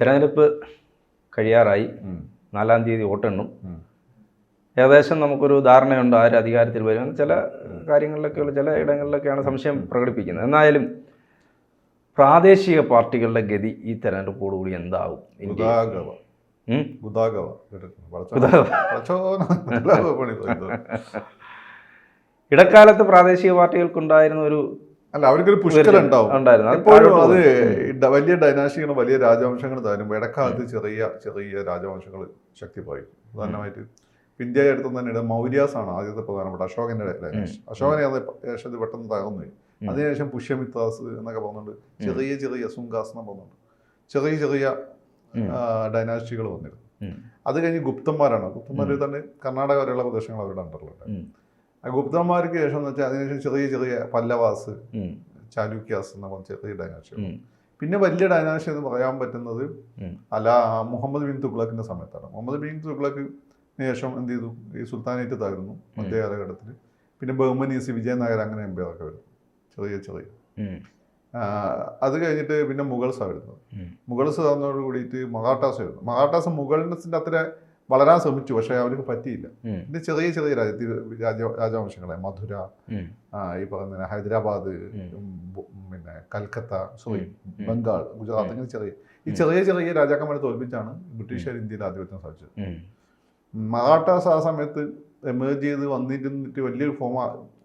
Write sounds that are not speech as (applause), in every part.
തിരഞ്ഞെടുപ്പ് കഴിയാറായി. നാലാം തീയതി വോട്ടെണ്ണും. ഏകദേശം നമുക്കൊരു ധാരണയുണ്ട് ആര് അധികാരത്തിൽ വരും. ചില കാര്യങ്ങളിലൊക്കെയുള്ള ചില ഇടങ്ങളിലൊക്കെയാണ് സംശയം പ്രകടിപ്പിക്കുന്നത്. എന്നായാലും പ്രാദേശിക പാർട്ടികളുടെ ഗതി ഈ തെരഞ്ഞെടുപ്പോടുകൂടി എന്താവും. (laughs) ഇടക്കാലത്ത് പ്രാദേശിക പാർട്ടികൾക്കുണ്ടായിരുന്ന ഒരു അല്ല അവർക്കൊരു പുഷ്കലം ഉണ്ടാവും. ഉണ്ടായിരുന്നു. അത് എപ്പോഴും അത് വലിയ ഡൈനാസ്റ്റികളും വലിയ രാജവംശങ്ങൾ തരുമ്പോൾ ഇടക്കാലത്ത് ചെറിയ ചെറിയ രാജവംശങ്ങൾ ശക്തി പ്രാപിക്കും പ്രധാനമായിട്ട് ഇന്ത്യ എടുത്തു തന്നെ മൗര്യാസ് ആണ് ആദ്യത്തെ പ്രധാനപ്പെട്ട അശോകന്റെ ഡൈനാസ്റ്റി അശോകനെ അത് ഇത് പെട്ടെന്ന് തകർന്നു അതിനുശേഷം പുഷ്യമിത്താസ് എന്നൊക്കെ പറഞ്ഞുണ്ട് ചെറിയ ചെറിയ സുങ്കാസ് എന്ന് പറഞ്ഞുണ്ട് ചെറിയ ചെറിയ. ഡൈനാസ്റ്റികൾ വന്നിരുന്നു. അത് കഴിഞ്ഞ് ഗുപ്തന്മാരാണ്. ഗുപ്തന്മാരിൽ തന്നെ കർണാടക വരെയുള്ള പ്രദേശങ്ങൾ അവരുടെ അണ്ടറിലുണ്ട്. ഗുപ്തന്മാർക്ക് ശേഷം എന്ന് വെച്ചാൽ അതിനുശേഷം ചെറിയ ചെറിയ പല്ലവാസ് ചാലുക്യാസ് എന്ന പറഞ്ഞ ചെറിയ ഡൈനാസ്റ്റികൾ പിന്നെ വലിയ ഡൈനാസ്റ്റി എന്ന് പറയാൻ പറ്റുന്നത് അല്ല അല മുഹമ്മദ് ബിൻ തുഗ്ലക്കിന്റെ സമയത്താണ്. മുഹമ്മദ് ബിൻ തുഗ്ലക്ക് ശേഷം എന്ത് ചെയ്തു? ഈ സുൽത്താനേറ്റ് തകർന്നു മധ്യ കാലഘട്ടത്തിൽ പിന്നെ ബഹുമനീസ് വിജയനഗർ അങ്ങനെ എംപയറൊക്കെ വരുന്നു. ചെറിയ ചെറിയ. അത് കഴിഞ്ഞിട്ട് പിന്നെ മുഗൾസ് വരുന്നത് മുഗൾസ് തന്നതോട് കൂടിയിട്ട് മറാട്ടാസ് വരുന്നു. മറാട്ടാസ് മുഗൾസിന്റെ അത്ര വളരാൻ ശ്രമിച്ചു പക്ഷേ അവർക്ക് പറ്റിയില്ല. ഇതിന്റെ പിന്നെ ചെറിയ ചെറിയ രാജ്യ രാജ രാജവംശങ്ങളെ മധുര ഈ പറയുന്ന ഹൈദരാബാദ് പിന്നെ കൽക്കത്ത സോറി ബംഗാൾ ഗുജറാത്ത് ഇങ്ങനെ ചെറിയ ഈ ചെറിയ ചെറിയ രാജാക്കന്മാരെ തോൽപ്പിച്ചാണ് ബ്രിട്ടീഷുകാർ ഇന്ത്യയിൽ ആധിപത്യം സാധിച്ചത് ഉം. മറാഠാസ് ആ സമയത്ത് എമേർജ് ചെയ്ത് വന്നിരുന്നിട്ട് വലിയൊരു ഫോമ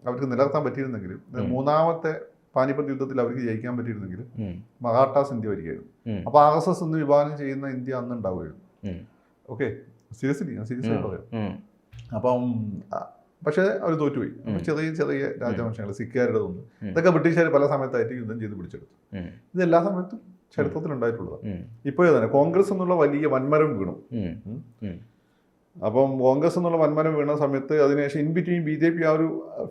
അവർക്ക് നിലനിർത്താൻ പറ്റിയിരുന്നെങ്കിലും മൂന്നാമത്തെ പാനിപ്പത്ത് യുദ്ധത്തിൽ അവർക്ക് ജയിക്കാൻ പറ്റിയിരുന്നെങ്കിലും. മറാഠാസ് ഇന്ത്യ വരികയായിരുന്നു അപ്പൊ അപ്പോൾ ആർ എസ് എസ് എന്ന് വിഭാവനം ചെയ്യുന്ന ഇന്ത്യ അന്ന് ഉണ്ടാവുകയായിരുന്നു. ഓക്കെ? സീരിയസ്ലി ഞാൻ സീരിയസ് പറയാം. അപ്പം പക്ഷേ അവർ തോറ്റുപോയി. അപ്പം ചെറിയ ചെറിയ രാജവംശങ്ങൾ സിക്കാരുടെ ഒന്ന്. ഇതൊക്കെ ബ്രിട്ടീഷുകാർ പല സമയത്തായിട്ട് യുദ്ധം ചെയ്ത് പിടിച്ചെടുത്തു. ഇത് എല്ലാ സമയത്തും ചരിത്രത്തിൽ ഉണ്ടായിട്ടുള്ളതാണ് ഉം. ഇപ്പോഴേ തന്നെ കോൺഗ്രസ് എന്നുള്ള വലിയ വൻമരം വീണു. അപ്പം കോൺഗ്രസ് എന്നുള്ള വൻമരം വീണ സമയത്ത് അതിനുശേഷം in between B J P ആ ഒരു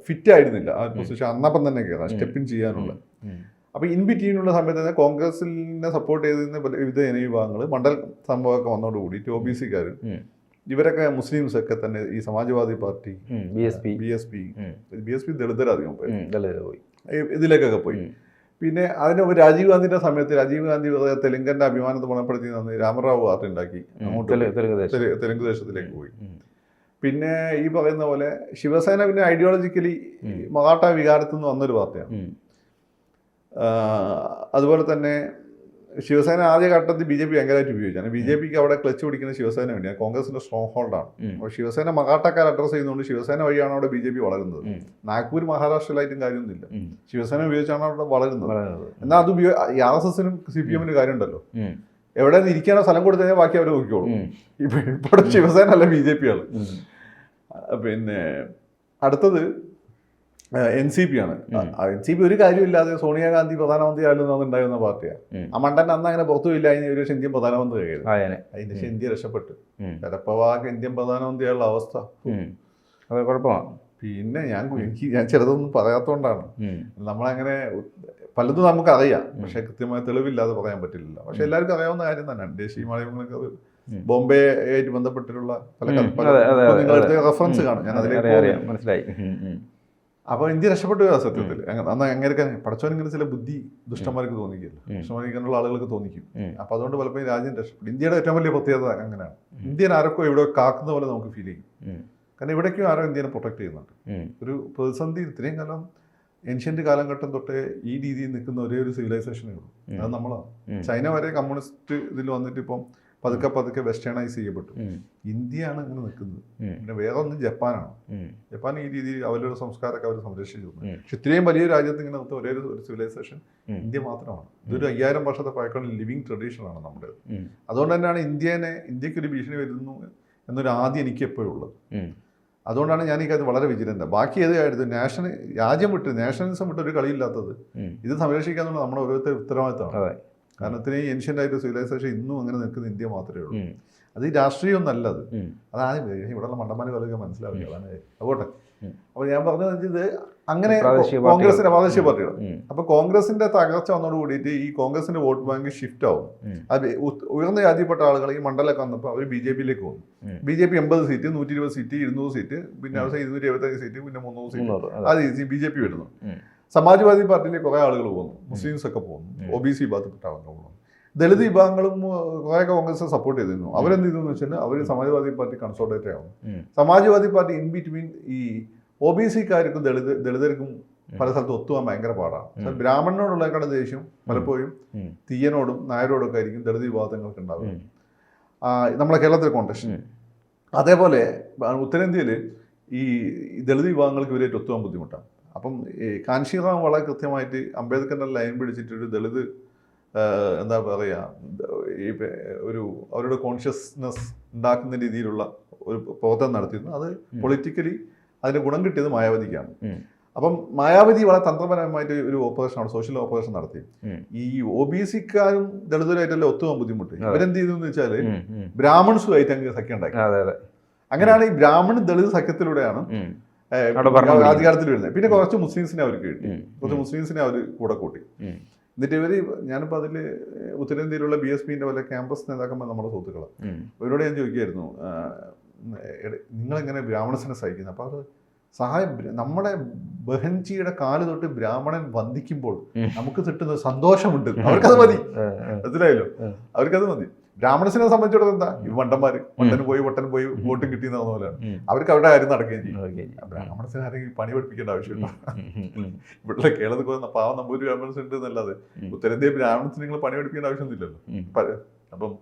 ഫിറ്റ് ആയിരുന്നില്ല. ആ ഒരു പൊസിഷൻ അന്നപ്പം തന്നെ കയറാം സ്റ്റെപ്പിൻ ചെയ്യാനുള്ള. അപ്പോൾ ഇൻ ബിറ്റ്വീനുള്ള സമയത്ത് തന്നെ കോൺഗ്രസിനെ സപ്പോർട്ട് ചെയ്തിരുന്ന വിവിധ ജനവിഭാഗങ്ങൾ മണ്ഡൽ സംഭവമൊക്കെ വന്നതോടുകൂടി ഒ ബി സിക്കാർ ഉം. ഇവരൊക്കെ മുസ്ലിംസ് ഒക്കെ തന്നെ ഈ Samajwadi party. B S P B S P. B S P ദളിതരധികം പോയി. ഇതിലേക്കൊക്കെ പോയി. പിന്നെ അതിന് രാജീവ് ഗാന്ധിന്റെ സമയത്ത് രാജീവ് ഗാന്ധി തെലുങ്കന്റെ അഭിമാനത്തെ ഗുണപ്പെടുത്തി തന്ന് രാമറാവു പാർട്ടി ഉണ്ടാക്കി. തെലുങ്ക് ദേശം ദേശത്തിലേക്ക് പോയി. പിന്നെ ഈ പറയുന്ന പോലെ ശിവസേന പിന്നെ ഐഡിയോളജിക്കലി മറാട്ട മറാഠ വികാരത്തിൽ നിന്ന് വന്നൊരു പാർട്ടിയാണ്. അതുപോലെ തന്നെ ശിവസേന ആദ്യ ഘട്ടത്തിൽ ബി ജെ പി ഭയങ്കരമായിട്ട് ഉപയോഗിച്ചാണ് ബി ജെ പിക്ക് അവിടെ ക്ലച്ച് പിടിക്കുന്ന ശിവസേന വേണ്ടിയാണ് കോൺഗ്രസിന്റെ സ്ട്രോങ് ഹോൾഡാണ്. അപ്പോൾ ശിവസേന മറാഠക്കാർ അഡ്രസ് ചെയ്യുന്നതുകൊണ്ട് ശിവസേന വഴിയാണ് അവിടെ ബി ജെ പി വളരുന്നത്. നാഗ്പൂർ മഹാരാഷ്ട്രയിലായിട്ടും കാര്യമൊന്നുമില്ല. ശിവസേന ഉപയോഗിച്ചാണ് അവിടെ വളരുന്നത്. എന്നാൽ അത് ഉപയോഗ ആർ എസ് എസിനും സി പി എമ്മിനും കാര്യമുണ്ടല്ലോ. എവിടെ നിന്ന് ഇരിക്കാനോ സ്ഥലം കൊടുത്തു കഴിഞ്ഞാൽ ബാക്കി അവർ നോക്കിക്കോളും. ഇപ്പൊ ഇവിടെ ശിവസേന അല്ല ബി ജെ പി ആണ് പിന്നെ അടുത്തത് എൻ സി പി ആണ്. എൻ സി പി ഒരു കാര്യമില്ലാതെ സോണിയാഗാന്ധി പ്രധാനമന്ത്രി ആയാലും ഉണ്ടായിരുന്ന പാർട്ടിയാണ് ആ മണ്ടൻ അന്ന് അങ്ങനെ പുറത്തുമില്ല അതിന് ഒരു പക്ഷേ ഇന്ത്യൻ പ്രധാനമന്ത്രി ആയേനെ അതിന്റെ ശേഷം ഇന്ത്യ രക്ഷപ്പെട്ടു. ശരപ്പവാക്ക് ഇന്ത്യൻ പ്രധാനമന്ത്രിയുള്ള അവസ്ഥ. അതെ കുഴപ്പമാണ് പിന്നെ ഞാൻ എനിക്ക് ഞാൻ ചിലതൊന്നും പറയാത്തോണ്ടാണ്. നമ്മളങ്ങനെ പലതും നമുക്കറിയാം. പക്ഷെ കൃത്യമായ തെളിവില്ലാതെ പറയാൻ പറ്റില്ല പക്ഷെ എല്ലാവർക്കും അറിയാവുന്ന കാര്യം തന്നെയാണ് ദേശീയ മാധ്യമങ്ങൾക്ക് അത് ബോംബെ ആയിട്ട് ബന്ധപ്പെട്ടിട്ടുള്ള പല. റെഫറൻസ്. കാണും. ഞാൻ അതിലേക്ക് മനസ്സിലായി. ഉം. ഉം. അപ്പൊ ഇന്ത്യ രക്ഷപ്പെട്ടു പോയി ആ സത്യത്തിൽ അന്ന് അങ്ങനെയൊക്കെ പഠിച്ചവനെങ്കിലും ചില ബുദ്ധി ദുഷ്ടന്മാർക്ക് തോന്നിക്കില്ല. ദുഷ്ടന്മാരിക്കാനുള്ള ആളുകൾക്ക് തോന്നിക്കും. ഉം. അപ്പൊ അതുകൊണ്ട് പലപ്പോഴും രാജ്യം രക്ഷപ്പെട്ടു ഇന്ത്യയുടെ ഏറ്റവും വലിയ പ്രത്യേകത അങ്ങനെയാണ്. ഇന്ത്യൻ ആരൊക്കെ ഇവിടെ കാക്കുന്ന പോലെ നമുക്ക് ഫീൽ ചെയ്യും. കാരണം ഇവിടേക്കും ആരോ ഇന്ത്യനെ പ്രൊട്ടക്ട് ചെയ്യുന്നുണ്ട്. ഒരു പ്രതിസന്ധി ഇത്രയും കാലം ഏൻഷ്യന്റ് കാലഘട്ടം തൊട്ടേ ഈ രീതിയിൽ നിൽക്കുന്ന ഒരേ ഒരു സിവിലൈസേഷനേ ഉള്ളൂ. അത് നമ്മളാണ്. ചൈന വരെ കമ്മ്യൂണിസ്റ്റ് ഇതിൽ വന്നിട്ട് ഇപ്പം പതുക്കെ പതുക്കെ വെസ്റ്റേണൈസ് ചെയ്യപ്പെട്ടു. ഇന്ത്യയാണ് ഇങ്ങനെ നിൽക്കുന്നത്. പിന്നെ വേറെ ഒന്ന് ജപ്പാനാണ് ജപ്പാൻ ഈ രീതിയിൽ അവരുടെ സംസ്കാരമൊക്കെ അവർ സംരക്ഷിച്ചു. പക്ഷെ ഇത്രയും വലിയ രാജ്യത്ത് ഇങ്ങനെ നിർത്തുന്ന ഒരേ ഒരു സിവിലൈസേഷൻ ഇന്ത്യ മാത്രമാണ്. ഇതൊരു അയ്യായിരം വർഷത്തെ പഴക്കമുള്ള ലിവിങ് ട്രഡീഷനാണ് നമ്മുടെ. അതുകൊണ്ട് തന്നെയാണ് ഇന്ത്യനെ ഇന്ത്യയ്ക്ക് ഒരു ഭീഷണി വരുന്നു എന്നൊരു ആദ്യം എനിക്ക് എപ്പോഴും ഉള്ളത്. അതുകൊണ്ടാണ് ഞാൻ ഈ വളരെ വിജിലന്റ് ബാക്കി ഏത് കാര്യത്തിൽ നാഷണൽ രാജ്യം വിട്ട് നാഷണലിസം വിട്ട് ഒരു കളിയില്ലാത്തത്. ഇത് സംരക്ഷിക്കാന്നുള്ള നമ്മുടെ ഓരോരുത്തരുടെ ഉത്തരവാദിത്തമാണ്. കാരണം ഇത്രയും ഏൻഷ്യന്റ് ആയിട്ട് സിവിലൈസേഷൻ ഇന്നും അങ്ങനെ നിൽക്കുന്ന ഇന്ത്യ മാത്രമേ ഉള്ളൂ. അത് ഈ രാഷ്ട്രീയമൊന്നും അല്ല അത് ഉം. അതാണ് ഇവിടെയുള്ള മണ്ടന്മാര് പലർക്കും മനസ്സിലാവില്ല അതാണ്. അതുകൊട്ടെ. അപ്പോൾ ഞാൻ പറഞ്ഞത് ഇത് അങ്ങനെ കോൺഗ്രസിന്റെ. പ്രാദേശിക പാർട്ടികൾ. അപ്പൊ കോൺഗ്രസിന്റെ തകർച്ച വന്നോട് കൂടിയിട്ട് ഈ കോൺഗ്രസിന്റെ വോട്ട് ബാങ്ക് ഷിഫ്റ്റ് ആവും. അത് ഉയർന്ന ജാതിപ്പെട്ട ആളുകൾ ഈ മണ്ഡലമൊക്കെ വന്നപ്പോൾ അവർ ബി ജെ പിയിലേക്ക് പോകും ബി ജെ പി എൺപത് സീറ്റ് നൂറ്റി ഇരുപത് സീറ്റ് ഇരുന്നൂറ് സീറ്റ് പിന്നെ അവസാനം ഇരുന്നൂറ്റി എഴുപത്തഞ്ച് സീറ്റ് പിന്നെ മുന്നൂറ് സീറ്റ് അത് ബി ജെ പി വരുന്നു. സമാജ്വാദി പാർട്ടിയിലെ കുറേ ആളുകൾ പോകുന്നു. മുസ്ലിംസ് ഒക്കെ പോകുന്നു. ഒ ബി സി വിഭാഗത്തിൽപ്പെട്ട ആളുകൾ പോകുന്നു. ദളിത് വിഭാഗങ്ങളും കുറേ കോൺഗ്രസ് സപ്പോർട്ട് ചെയ്തിരുന്നു. അവരെന്ത് ചെയ്തു എന്ന് വെച്ചാൽ അവർ സമാജ്വാദി പാർട്ടി കൺസോർട്ടേറ്റ് ആവും. സമാജ്വാദി പാർട്ടി ഇൻ ബിറ്റ്വീൻ ഈ ഒ ബി സിക്കാർക്കും ദളിത് ദളിതർക്കും പല സ്ഥലത്ത് ഒത്തുപോകാൻ ഭയങ്കര പാടാണ്. ബ്രാഹ്മണനോടുള്ളേക്കാളും ദേഷ്യം പലപ്പോഴും തീയനോടും നായരോടും ഒക്കെ ആയിരിക്കും ദളിത് വിഭാഗങ്ങൾക്ക് ഉണ്ടാവുക. നമ്മുടെ കേരളത്തിലെ കോൺടക്ഷൻ അതേപോലെ ഉത്തരേന്ത്യയിൽ ഈ ദളിത് വിഭാഗങ്ങൾക്ക് ഇവരായിട്ട് ഒത്തുവാൻ ബുദ്ധിമുട്ടാണ്. അപ്പം കാൻഷിറാം വളരെ കൃത്യമായിട്ട് അംബേദ്കറിന്റെ ലൈൻ പിടിച്ചിട്ടൊരു ദളിത് എന്താ പറയുക ഈ ഒരു അവരുടെ കോൺഷ്യസ്നെസ് ഉണ്ടാക്കുന്ന രീതിയിലുള്ള ഒരു പ്രവർത്തനം നടത്തിയിരുന്നു. അത് പൊളിറ്റിക്കലി അതിന് ഗുണം കിട്ടിയത് മായാവതിക്കാണ്. അപ്പം മായാവതി വളരെ തന്ത്രപരമായിട്ട് ഒരു ഓപ്പറേഷൻ ആണ് സോഷ്യൽ ഓപ്പറേഷൻ നടത്തി ഈ ഒ ബി സിക്കാരും ദളിതരായിട്ടല്ലേ ഒത്തുപോകാൻ ബുദ്ധിമുട്ട്. ഇവരെന്ത് ചെയ്തു എന്ന് വെച്ചാൽ. ബ്രാഹ്മൺസുമായിട്ട് അങ്ങ് സഖ്യം ഉണ്ടാക്കി. അങ്ങനെയാണ് ഈ ബ്രാഹ്മൺ ദളിത് സഖ്യത്തിലൂടെയാണ് അധികാരത്തിൽ വരുന്നത്. പിന്നെ കുറച്ച് മുസ്ലിംസിനെ അവർക്ക് കിട്ടി. കുറച്ച് മുസ്ലിംസിനെ അവർ കൂടെ കൂട്ടി. എന്നിട്ട് ഇവർ ഞാനിപ്പോൾ അതിൽ ഉത്തരേന്ത്യയിലുള്ള ബി എസ് പിന്റെ വല്ല ക്യാമ്പസ് നേതാക്കന്മാർ നമ്മുടെ സുഹൃത്തുക്കളാണ് അവരോട് ഞാൻ ചോദിക്കുമായിരുന്നു നിങ്ങളെങ്ങനെ ബ്രാഹ്മണസിനെ സഹിക്കുന്നത് അപ്പോൾ അത് സഹായം നമ്മുടെ ബഹൻജിയുടെ കാൽ തൊട്ട് ബ്രാഹ്മണൻ വന്ദിക്കുമ്പോൾ നമുക്ക് കിട്ടുന്ന സന്തോഷമുണ്ട്. അവർക്കത് മതി. മനസ്സിലായല്ലോ. അവർക്കത് മതി. ബ്രാഹ്മണസിനെ സംബന്ധിച്ചിടത്തോളം എന്താ? ഈ വണ്ടന്മാര്. വണ്ടന് പോയി വട്ടൻ പോയി വോട്ടും കിട്ടിയെന്ന് പോലെയാണ്. അവർക്ക് അവരുടെ കാര്യം നടക്കുകയും ചെയ്യും. ബ്രാഹ്മണസിനെ ആരെങ്കിലും പണി പഠിപ്പിക്കേണ്ട. ഉം. ഇവിടെ കേരളത്തിൽ പോകുന്ന പാവം നമ്പൂരി ബ്രാഹ്മണസ് ഉണ്ട് എന്നല്ലാതെ. ഉത്തരേന്ത്യ ബ്രാഹ്മണസിന് നിങ്ങൾ പണി പഠിപ്പിക്കേണ്ട ആവശ്യമൊന്നുമില്ലല്ലോ. അപ്പം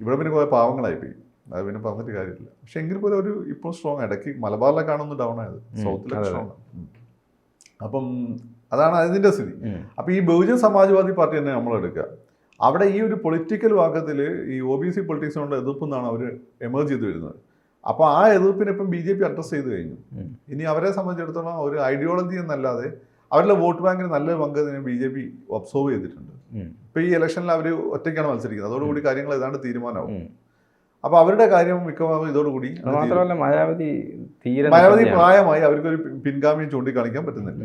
ഇവിടെ പിന്നെ കുറെ പാവങ്ങളായി പോയി അത് പിന്നെ പറഞ്ഞിട്ട് കാര്യമില്ല. പക്ഷെ എങ്കിൽ പോലും ഒരു ഇപ്പോൾ സ്ട്രോങ് ഇടയ്ക്ക് മലബാറിലൊക്കെ കാണുന്നു ഡൗൺ ആയത്. സൗത്തിലൊക്കെ സ്ട്രോങ് അപ്പം അതാണ് അതിന്റെ സ്ഥിതി. അപ്പോൾ ഈ ബഹുജൻ സമാജ്വാദി പാർട്ടി തന്നെ നമ്മൾ എടുക്കുക അവിടെ ഈ ഒരു പൊളിറ്റിക്കൽ ഭാഗത്തിൽ ഈ ഒ ബി സി പൊളിറ്റിക്സ് എതിർപ്പ് എതിർപ്പെന്നാണ് അവർ എമേർജ് ചെയ്ത് വരുന്നത്. അപ്പോൾ ആ എതിർപ്പിനെ ഇപ്പം ബി ജെ പി അഡ്രസ് ചെയ്ത് കഴിഞ്ഞു. ഇനി അവരെ സംബന്ധിച്ചിടത്തോളം ഒരു ഐഡിയോളജി എന്നല്ലാതെ അവരുടെ വോട്ട് ബാങ്കിന് നല്ല പങ്ക് ബി ജെ പി ഒബ്സർവ് ചെയ്തിട്ടുണ്ട്. ഇപ്പോൾ ഈ ഇലക്ഷനിൽ അവർ ഒറ്റയ്ക്കാണ് മത്സരിക്കുന്നത്. അതോടുകൂടി കാര്യങ്ങൾ ഏതാണ്ട് തീരുമാനമാവും. അപ്പൊ അപ്പോൾ അവരുടെ കാര്യം മിക്കവാറും ഇതോടുകൂടി മാത്രമല്ല മായാവതി മായാവതി. പ്രായമായി അവർക്കൊരു പിൻഗാമിയും ചൂണ്ടിക്കാണിക്കാൻ പറ്റുന്നില്ല.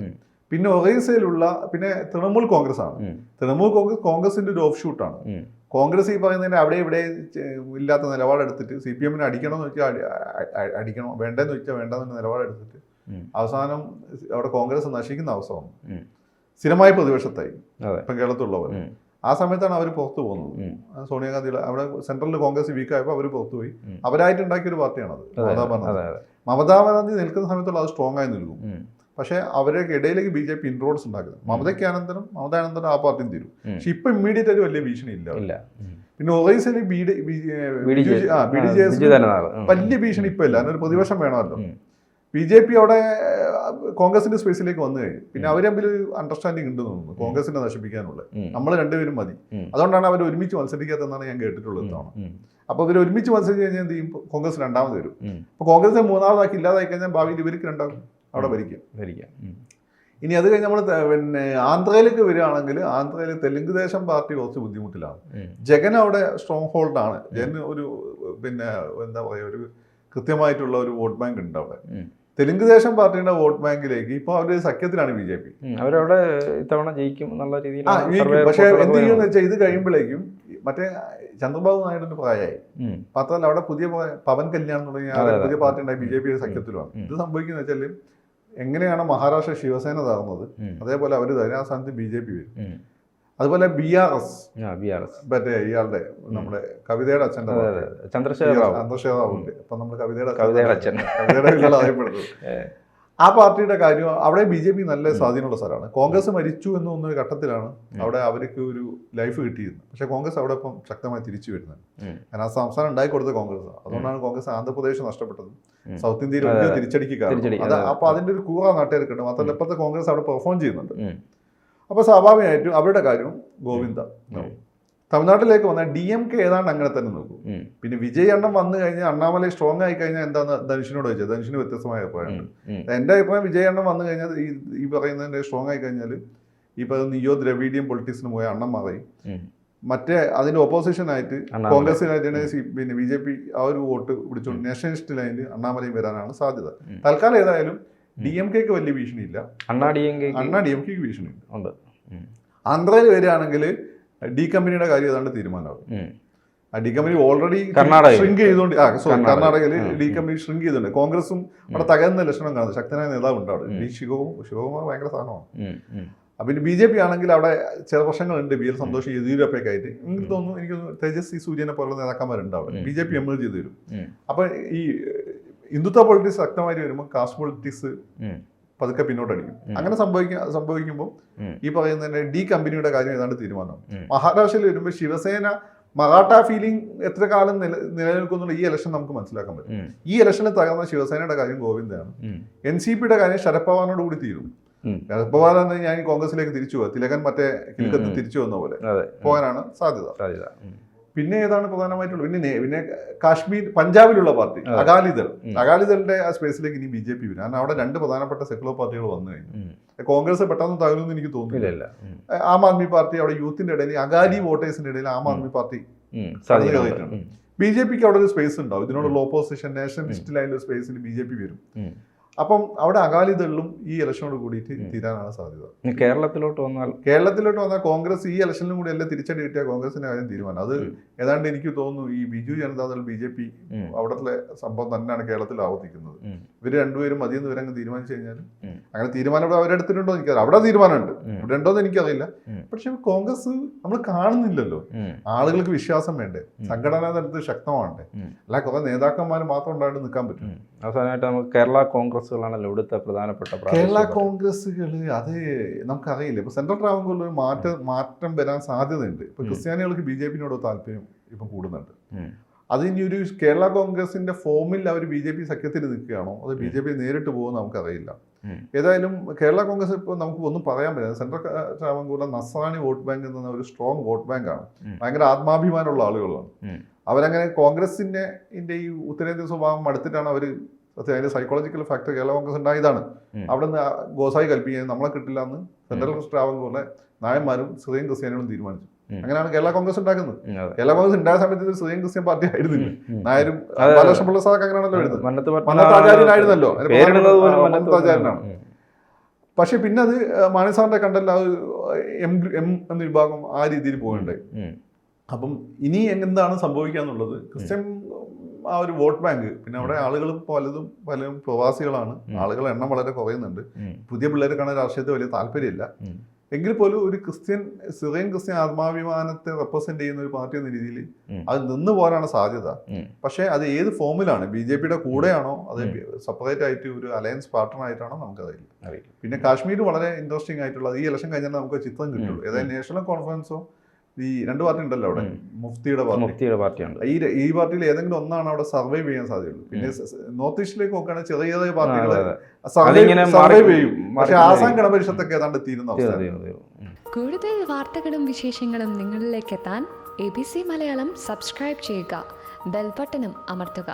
പിന്നെ ഒറീസയിലുള്ള പിന്നെ തൃണമൂൽ കോൺഗ്രസ് ആണ്. തൃണമൂൽ കോൺഗ്രസ് കോൺഗ്രസിന്റെ ഒരു ഓഫ് ഷൂട്ടാണ്. കോൺഗ്രസ് ഈ പറയുന്നതിന് അവിടെ ഇവിടെ ഇല്ലാത്ത നിലപാടെടുത്തിട്ട് സി പി എമ്മിനെ അടിക്കണമെന്ന് വെച്ചാൽ അടിക്കണം? വേണ്ടെന്ന് വെച്ചാൽ വേണ്ടെന്ന് നിലപാടെടുത്തിട്ട്. അവസാനം അവിടെ കോൺഗ്രസ് നശിക്കുന്ന അവസരം. സ്ഥിരമായ പ്രതിപക്ഷത്തായി ഇപ്പം കേരളത്തിലുള്ളവർ. ആ സമയത്താണ് അവർ പുറത്തു പോകുന്നത്. സോണിയാഗാന്ധിയുടെ അവിടെ സെൻട്രലിൽ കോൺഗ്രസ് വീക്കായപ്പോൾ അവർ പുറത്തുപോയി. അവരായിട്ട് ഉണ്ടാക്കിയ ഒരു പാർട്ടിയാണത്. അതെ മമതാ ബാനർജി. മമതാ ബാനർജി നിൽക്കുന്ന സമയത്തുള്ള അത് സ്ട്രോങ് ആയി നിൽക്കും. പക്ഷേ അവരുടെ ഇടയിലേക്ക് ബി ജെ പി ഇൻട്രോഡ്സ് ഉണ്ടാക്കുന്നത് മമതയ്ക്ക് അനന്തരം മമത അനന്തരം ആ പാർട്ടിയും തീരും. പക്ഷെ ഇപ്പൊ ഇമ്മീഡിയറ്റ് ആയിട്ട് വലിയ ഭീഷണി ഇല്ല. പിന്നെ ഒറീസയിൽ ബി ഡി ജെ. വലിയ ഭീഷണി ഇപ്പൊ ഇല്ല. അതിനൊരു പ്രതിപക്ഷം വേണമല്ലോ. ബി ജെ പി അവിടെ കോൺഗ്രസിന്റെ സ്പേസിലേക്ക് വന്നു കഴിഞ്ഞു. പിന്നെ അവർ തമ്മിൽ ഒരു അണ്ടർസ്റ്റാൻഡിങ് ഉണ്ട് തോന്നുന്നു. കോൺഗ്രസിനെ നശിപ്പിക്കാനുള്ള. നമ്മൾ രണ്ടുപേരും മതി. അതുകൊണ്ടാണ് അവർ ഒരുമിച്ച് മത്സരിക്കാത്തതെന്നാണ് ഞാൻ കേട്ടിട്ടുള്ളത് തവണ അപ്പൊ അപ്പോൾ ഇവർ ഒരുമിച്ച് മത്സരിച്ച് കഴിഞ്ഞാൽ എന്ത് ചെയ്യും? കോൺഗ്രസ് രണ്ടാമത് വരും. അപ്പോൾ കോൺഗ്രസ് മൂന്നാമതാക്കി ഇല്ലാതായി കഴിഞ്ഞാൽ ഭാവിയിൽ ഇവർക്ക് രണ്ടാകും അവിടെ ഭരിക്കും. ഭരിക്കാം. ഇനി അത് കഴിഞ്ഞ് നമ്മൾ പിന്നെ ആന്ധ്രയിലേക്ക് വരികയാണെങ്കിൽ ആന്ധ്രയിൽ തെലുങ്ക് ദേശം പാർട്ടി കുറച്ച് ബുദ്ധിമുട്ടിലാണ്. ജഗൻ അവിടെ സ്ട്രോങ് ഹോൾഡാണ് ജഗൻ ഒരു പിന്നെ എന്താ പറയുക ഒരു കൃത്യമായിട്ടുള്ള ഒരു വോട്ട് ബാങ്ക് ഉണ്ട് അവിടെ. തെലുങ്ക് ദേശം പാർട്ടിയുടെ വോട്ട് ബാങ്കിലേക്ക് ഇപ്പോൾ അവർ സഖ്യത്തിലാണ് ബി ജെ പി. അവരവിടെ ഇത്തവണ ജയിക്കും എന്നുള്ള രീതിയിൽ പക്ഷേ എന്ത് ചെയ്യുമെന്ന് വെച്ചാൽ ഇത് കഴിയുമ്പോഴേക്കും മറ്റേ ചന്ദ്രബാബു നായിഡുവിന്റെ പ്രായമായി. മാത്രമല്ല അവിടെ പുതിയ പവൻ കല്യാൺ തുടങ്ങിയ. പുതിയ പാർട്ടി ഉണ്ടായി ബി ജെ പി സഖ്യത്തിലുമാണ്. ഇത് സംഭവിക്കുന്ന വെച്ചാൽ എങ്ങനെയാണ് മഹാരാഷ്ട്ര ശിവസേന തകർന്നത്? അതേപോലെ അവർ തരും ആ സ്ഥാനത്ത് ബി ജെ പി വരും. അതുപോലെ B R S. B R S. മറ്റേ ഇയാളുടെ നമ്മുടെ കവിതയുടെ അച്ഛന്റെ ചന്ദ്രശേഖർ ചന്ദ്രശേഖറാവുണ്ട് അപ്പൊ നമ്മുടെ കവിതയുടെ കവിതയുടെ അച്ഛൻ. കവിതയുടെ അറിയപ്പെടുന്നത്. (laughs) ആ പാർട്ടിയുടെ കാര്യം അവിടെ ബി ജെ പി നല്ല സ്വാധീനമുള്ള സ്ഥലമാണ്. കോൺഗ്രസ് മരിച്ചു എന്ന് ഘട്ടത്തിലാണ് അവിടെ അവർക്ക് ഒരു ലൈഫ് കിട്ടിയിരുന്നത്. പക്ഷെ കോൺഗ്രസ് അവിടെ ഇപ്പം ശക്തമായി തിരിച്ചു വരുന്നത്. കാരണം ആ സംസ്ഥാനം ഉണ്ടായി കൊടുത്ത കോൺഗ്രസ്. അതുകൊണ്ടാണ് കോൺഗ്രസ് ആന്ധ്രാപ്രദേശ് നഷ്ടപ്പെട്ടത്. സൗത്ത് ഇന്ത്യയിൽ വലിയ അതെ. തിരിച്ചടിക്ക് കാരണം. തിരിച്ചടി, അത് അതെ, അപ്പൊ അതിന്റെ ഒരു കൂറ നാട്ടുകാർക്കുണ്ട്. മാത്രമല്ല ഇപ്പോഴത്തെ കോൺഗ്രസ് അവിടെ പെർഫോം ചെയ്യുന്നുണ്ട്. അപ്പോൾ അപ്പൊ സ്വാഭാവികമായിട്ടും അവരുടെ കാര്യം ഗോവിന്ദ. തമിഴ്നാട്ടിലേക്ക് വന്നാൽ ഡി എം കെ ഏതാണ്ട് അങ്ങനെ തന്നെ നോക്കും. പിന്നെ വിജയ് എണ്ണം വന്നു കഴിഞ്ഞാൽ അണ്ണാമലൈ സ്ട്രോങ് ആയി കഴിഞ്ഞാൽ എന്താന്ന് ധനുഷിനോട് ചോദിച്ചത് ധനുഷിന് വ്യത്യസ്തമായ അഭിപ്രായമുണ്ട്. എന്റെ എന്റെ അഭിപ്രായം വിജയ് എണ്ണം വന്നു കഴിഞ്ഞാൽ ഈ ഈ പറയുന്നതിന്റെ സ്ട്രോങ് ആയി കഴിഞ്ഞാൽ ഈ പറയുന്ന നിയോ ദ്രവീഡിയം പൊളിറ്റിക്സിന് പോയ അണ്ണം മാറി. മറ്റേ അതിന്റെ ഓപ്പോസിഷൻ ആയിട്ട്. കോൺഗ്രസിനായിട്ട് പിന്നെ ബി ജെ പി ആ ഒരു വോട്ട് പിടിച്ചുകൊണ്ട് നാഷണലിസ്റ്റ് ലൈനിൽ അണ്ണാമലൈ വരാനാണ് സാധ്യത. തൽക്കാലം ഏതായാലും ഡി എം കെക്ക് വലിയ ഭീഷണിയില്ല. Anna D M K Anna D M കെക്ക് ഭീഷണിയുണ്ട്. ഉണ്ട്. ആന്ധ്രയിൽ വരികയാണെങ്കിൽ ഡി കമ്പനിയുടെ കാര്യം ഏതാണ്ട് തീരുമാനമാകും. ആ ഡി കമ്പനി ഓൾറെഡി. ഷ്രിങ്ക് ചെയ്തുകൊണ്ട് ആ സോറി കർണാടകയിൽ. ഡി. കമ്പനി ഷ്രിങ്ക് ചെയ്തിട്ടുണ്ട് കോൺഗ്രസും അവിടെ തകർന്ന ലക്ഷണം കാണുന്നത് ശക്തനായ നേതാവ് ഉണ്ട് അവിടെ. ഡി ശിവകുമാർ ശിവകുമാർ ഭയങ്കര സാധനമാണ്. പിന്നെ ബി ജെ പി ആണെങ്കിൽ അവിടെ ചില പ്രശ്നങ്ങളുണ്ട്. ബി എൽ സന്തോഷ് യെദ്യൂരപ്പയൊക്കെ ആയിട്ട്. എനിക്ക് തോന്നുന്നു എനിക്ക് തോന്നുന്നു തേജസ്വി സൂര്യനെ പോലുള്ള നേതാക്കന്മാരുണ്ട് അവിടെ. ബി ജെ പി എം ചെയ്ത് വരും തരും അപ്പൊ ഈ ഹിന്ദുത്വ പൊളിറ്റിക്സ് ശക്തമായി വരുമ്പോൾ കാസ്റ്റ് പൊളിറ്റിക്സ്. പതുക്കെ പിന്നോട്ടടിക്കും. അങ്ങനെ സംഭവിക്കുക സംഭവിക്കുമ്പോൾ ഈ പറയുന്ന തന്നെ ഡി കമ്പനിയുടെ കാര്യം ഏതാണ്ട് തീരുമാനം. മഹാരാഷ്ട്രയിൽ വരുമ്പോൾ ശിവസേന മറാഠ ഫീലിംഗ് എത്ര കാലം നില നിലനിൽക്കുന്നുള്ള ഈ ഇലക്ഷൻ നമുക്ക് മനസ്സിലാക്കാൻ പറ്റും. ഈ ഇലക്ഷനിൽ തകർന്ന ശിവസേനയുടെ കാര്യം ഗോവിന്ദയാണ്. എൻ സി പിയുടെ കാര്യം ശരത് പവാറിനോട് കൂടി തീരും. ശരത് പവാർ എന്ന് ഞാൻ കോൺഗ്രസിലേക്ക് തിരിച്ചു പോവാ തിലകൻ മറ്റേ കിഴക്കത്ത് തിരിച്ചു വന്ന പോലെ പോകാനാണ് സാധ്യത. പിന്നെ ഏതാണ് പ്രധാനമായിട്ടുള്ളത്? പിന്നെ പിന്നെ കാശ്മീർ പഞ്ചാബിലുള്ള പാർട്ടി. അകാലിദൾ. അകാലിദളിന്റെ ആ സ്പേസിലേക്ക് ഇനി ബി ജെ പി വരും. കാരണം അവിടെ രണ്ട് പ്രധാനപ്പെട്ട സെക്കുലർ പാർട്ടികൾ വന്നു കഴിഞ്ഞു. കോൺഗ്രസ് പെട്ടെന്ന് തകരുമെന്ന് എനിക്ക് തോന്നുന്നില്ല. ആം ആദ്മി പാർട്ടി അവിടെ യൂത്തിന്റെ ഇടയിൽ അകാലി വോട്ടേഴ്സിന്റെ ഇടയിൽ Aam Aadmi party B J പിക്ക് അവിടെ ഒരു സ്പേസ് ഉണ്ടാവും. ഇതിനോടുള്ള ഓപ്പോസിഷൻ നാഷണലിസ്റ്റിലായുള്ള സ്പേസിൽ ബി ജെ പി വരും. അപ്പം അവിടെ അകാലിദളും ഈ ഇലക്ഷനോട് കൂടിയിട്ട് തീരാനാണ് സാധ്യത. കേരളത്തിലോട്ട് വന്നാൽ കേരളത്തിലോട്ട് വന്നാൽ കോൺഗ്രസ് ഈ ഇലക്ഷനിലും കൂടി എല്ലാം തിരിച്ചടി കിട്ടിയ കോൺഗ്രസിന്റെ കാര്യം തീരുമാനം. അത് ഏതാണ്ട് എനിക്ക് തോന്നുന്നു ഈ Biju Janata Dal B J P അവിടത്തെ സംഭവം തന്നെയാണ് കേരളത്തിൽ ആവർത്തിക്കുന്നത്. ഉം. രണ്ടുപേരും മതിയെന്ന് ഇവരങ്ങ് തീരുമാനിച്ചു കഴിഞ്ഞാൽ. അങ്ങനെ തീരുമാനം ഇവിടെ അവരെടുത്തിട്ടുണ്ടോ എനിക്കറിയാം അവിടെ തീരുമാനമുണ്ട് ഇവിടെ ഉണ്ടോ എന്ന് എനിക്കറിയില്ല. പക്ഷെ കോൺഗ്രസ് നമ്മൾ കാണുന്നില്ലല്ലോ ആളുകൾക്ക് വിശ്വാസം വേണ്ടേ. സംഘടനാ തലത്തിൽ ശക്തമാണ്ടേ. അല്ല കുറെ നേതാക്കന്മാർ മാത്രം ഉണ്ടായിട്ട് നിൽക്കാൻ പറ്റും. അവസാനമായിട്ട് നമുക്ക് കേരള കോൺഗ്രസ്സുകളാണല്ലോ ഇവിടുത്തെ പ്രധാനപ്പെട്ട കേരള. കോൺഗ്രസ്സുകൾ അത് നമുക്കറിയില്ല ഇപ്പൊ സെൻട്രൽ ട്രാവൻകൂറിൽ ഒരു മാറ്റം മാറ്റം വരാൻ സാധ്യതയുണ്ട് ഇപ്പൊ ക്രിസ്ത്യാനികൾക്ക് ബി ജെ പിന്നോട് താല്പര്യം ഇപ്പം കൂടുന്നുണ്ട് ഉം. അത് ഇനി ഒരു കേരള കോൺഗ്രസിന്റെ ഫോമിൽ അവർ ബി ജെ പി സഖ്യത്തിൽ നിൽക്കുകയാണോ അത് ബി ജെ പി നേരിട്ട് പോകുമെന്ന് നമുക്കറിയില്ല. ഏതായാലും കേരള കോൺഗ്രസ് ഇപ്പോൾ നമുക്ക് ഒന്നും പറയാൻ പറ്റില്ല central Travancore Nasrani vote bank എന്ന ഒരു സ്ട്രോങ് വോട്ട് ബാങ്കാണ് ആണ് ഭയങ്കര ആത്മാഭിമാനമുള്ള ആളുകളാണ്. അവരങ്ങനെ കോൺഗ്രസിന്റെ ഈ ഉത്തരേന്ത്യൻ സ്വഭാവം അടുത്തിട്ടാണ് അവർ സത്യം അതിന്റെ സൈക്കോളജിക്കൽ ഫാക്ടർ കേരള കോൺഗ്രസ് ഉണ്ടായതാണ്. അവിടെ നിന്ന് ഗോസായി കൽപ്പിക്കാൻ നമ്മളെ കിട്ടില്ല എന്ന് സെൻട്രൽ ട്രാവൻകൂറിലെ നായന്മാരും ശ്രീയും ക്രിസ്ത്യാനികളും തീരുമാനിച്ചു. അങ്ങനെയാണ് കേരള കോൺഗ്രസ് ഉണ്ടാക്കുന്നത്. കേരള കോൺഗ്രസ് ഉണ്ടായ സമയത്ത് സ്വയം ക്രിസ്ത്യൻ പാർട്ടി ആയിരുന്നില്ല. നായരും. ബാലകൃഷ്ണ അങ്ങനെയാണല്ലോ എഴുതുന്നത്. മന്നത്ത് മന്നത്താചാര്യനായിരുന്നല്ലോ. അതിന് പേരിടുന്നത് പോലും ആ, മന്നത്ത് മന്നത്താചാര്യനാണ്. പക്ഷെ പിന്നെ അത് മാനസാറിന്റെ കണ്ടല്ല എം എം എന്ന വിഭാഗം ആ രീതിയിൽ പോകണ്ടേ അപ്പം ഇനി എന്താണ് സംഭവിക്കാന്നുള്ളത് ക്രിസ്ത്യൻ ആ ഒരു വോട്ട് ബാങ്ക് പിന്നെ അവിടെ ആളുകൾ പലതും പലരും പ്രവാസികളാണ്. ആളുകളുടെ എണ്ണം വളരെ കുറയുന്നുണ്ട്. പുതിയ പിള്ളേരെ കാണാൻ രാഷ്ട്രീയത്തിൽ വലിയ താല്പര്യമില്ല. എങ്കിൽ പോലും ഒരു ക്രിസ്ത്യൻ സിറിയൻ ക്രിസ്ത്യൻ ആത്മാഭിമാനത്തെ റെപ്രസെന്റ് ചെയ്യുന്ന ഒരു പാർട്ടി എന്ന രീതിയിൽ. അത് നിന്ന് പോരാണ് സാധ്യത പക്ഷെ അത് ഏത് ഫോമിലാണ് ബി ജെ പിയുടെ കൂടെയാണോ അത്. സെപ്പറേറ്റ് ആയിട്ട് ഒരു അലയൻസ് പാർട്ണർ ആയിട്ടാണോ നമുക്കറിയില്ല. പിന്നെ കാശ്മീർ വളരെ ഇൻട്രസ്റ്റിംഗ് ആയിട്ടുള്ളത് ഈ ഇലക്ഷൻ കഴിഞ്ഞാൽ നമുക്ക് ചിത്രം കിട്ടുള്ളൂ. ഏതായാലും നാഷണൽ കോൺഫറൻസോ ഈ രണ്ട് പാർട്ടി ഉണ്ടല്ലോ അവിടെ. മുഫ്തിയുടെ പാർട്ടി. മുഫ്തിയുടെ പാർട്ടിയാണ് ഈ ഈ പാർട്ടിയിൽ ഏതെങ്കിലും ഒന്നാണ് അവിടെ സർവൈവ് ചെയ്യാൻ സാധ്യതയുള്ളൂ. പിന്നെ നോർത്ത് ഈസ്റ്റിലേക്ക് നോക്കുകയാണെങ്കിൽ ചെറിയ ചെറിയ പാർട്ടികൾ സർവൈവ് ചെയ്യും. പക്ഷെ ആസാം ഗണപരിഷത്തൊക്കെ ഏതാണ്ട് തീരുന്ന. കൂടുതൽ വാർത്തകളും വിശേഷങ്ങളും നിങ്ങളിലേക്ക് എത്താൻ A B C Malayalam subscribe ചെയ്യുക. ബെൽബട്ടനും അമർത്തുക.